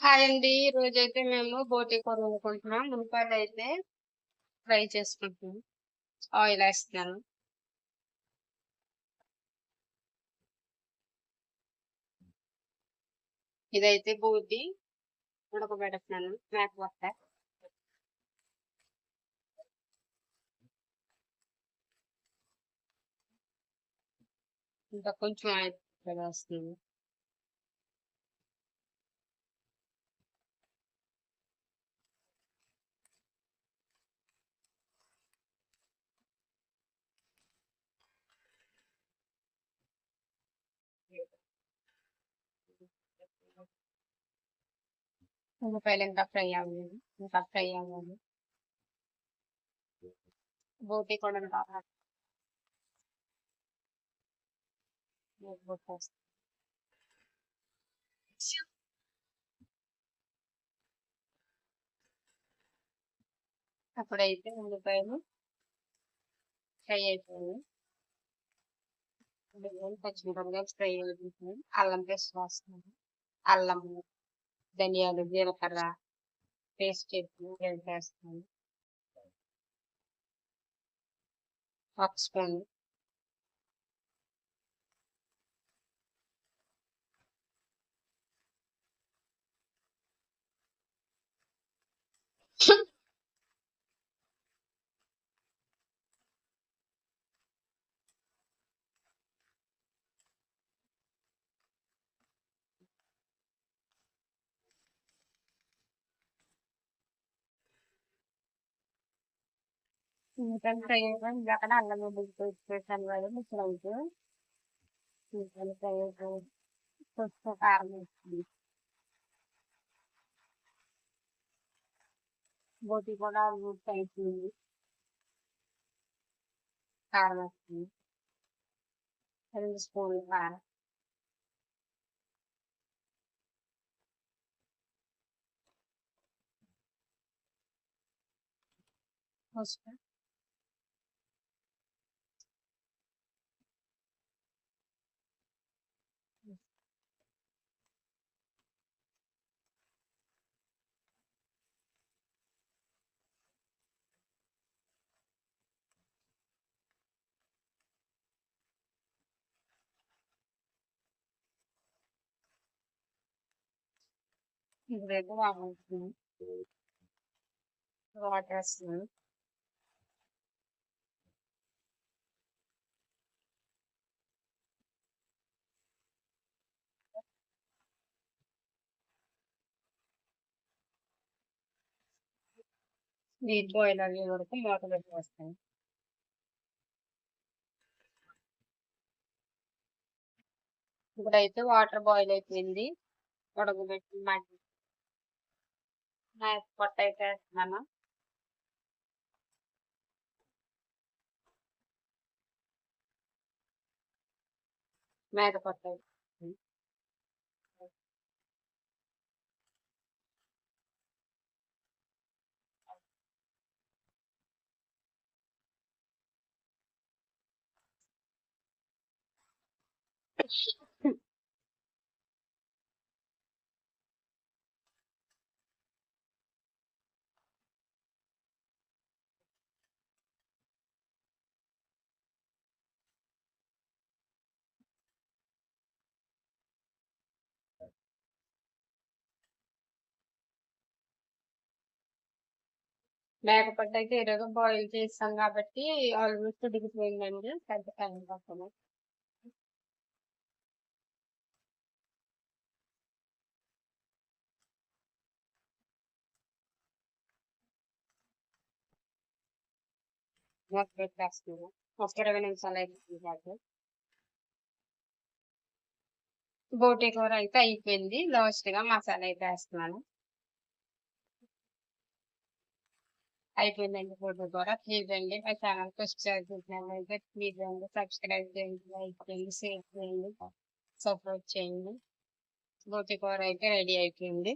Hi అండి. ఈ రోజైతే మేము బోటి కూర వండుకుంటున్నాం. అయితే ఫ్రై చేసుకుంటున్నాం. ఆయిలేస్తున్నాను. ఇదైతే బూటి ఉడకబెడుతున్నాను మేకపోత. ఇంకా కొంచెం ఆయిల్ వేస్తున్నాను. ఉల్లిపాయలు ఇంకా ఫ్రై అవ్వలేదు. ఇంకా ఫ్రై అవ్వాలి. బోటి కూడా కావాలి. అప్పుడైతే ఉల్లిపాయలు ఫ్రై అయిపోయాయి. పచ్చిమిరపకాయలు ఫ్రై అయిపోతున్నాయి. అల్లం పేస్ట్ వేస్తున్నాను. అల్లం ధనియాలు జీలకర్ర పేస్ట్ చేసి వేస్తాను. ఒక స్పూన్. చికెన్ ఫ్రై అయిపోయి అల్లం వెల్లుల్లి పేస్ట్ వేసాను కదా చికెన్ ఫ్రై పసుపు కారం వేస్తుంది బోటి కూడా కారం వేస్తుంది రెండు స్పూన్లు కారం. పసుపు ఇప్పుడైతే వాడుతున్నాను వాటర్ వేస్తున్నాను నీట్ బాయిల్ అయ్యే వరకు మూత పెట్టి వస్తాను ఇప్పుడైతే వాటర్ బాయిల్ అయిపోయింది. ఉడకబెట్టి మగ్గి పొట్ట అయితే వేస్తున్నాను మేక పొట్ట మేకపడ్డ అయితే ఈరోజు బాయిల్ చేస్తాం కాబట్టి ఆల్మోస్ట్ ఉడికిపోయిందండి. పెద్ద టైం పక్కన మూత పెట్టేస్తున్నాను ఒక ఇరవై నిమిషాలు అయిపోయింది బోటి కూర అయితే అయిపోయింది. లాస్ట్గా మసాలా అయితే వేస్తున్నాను. అయిపోయిందండి ఫోటో కూడా. ప్లీజ్ అండి మా ఛానల్ ఫస్ట్ అయితే ప్లీజ్ అండి సబ్స్క్రైబ్ చేయండి లైక్ చేయండి షేర్ చేయండి సపోర్ట్ చేయండి. బోతి కూర అయితే రెడీ అయిపోయింది.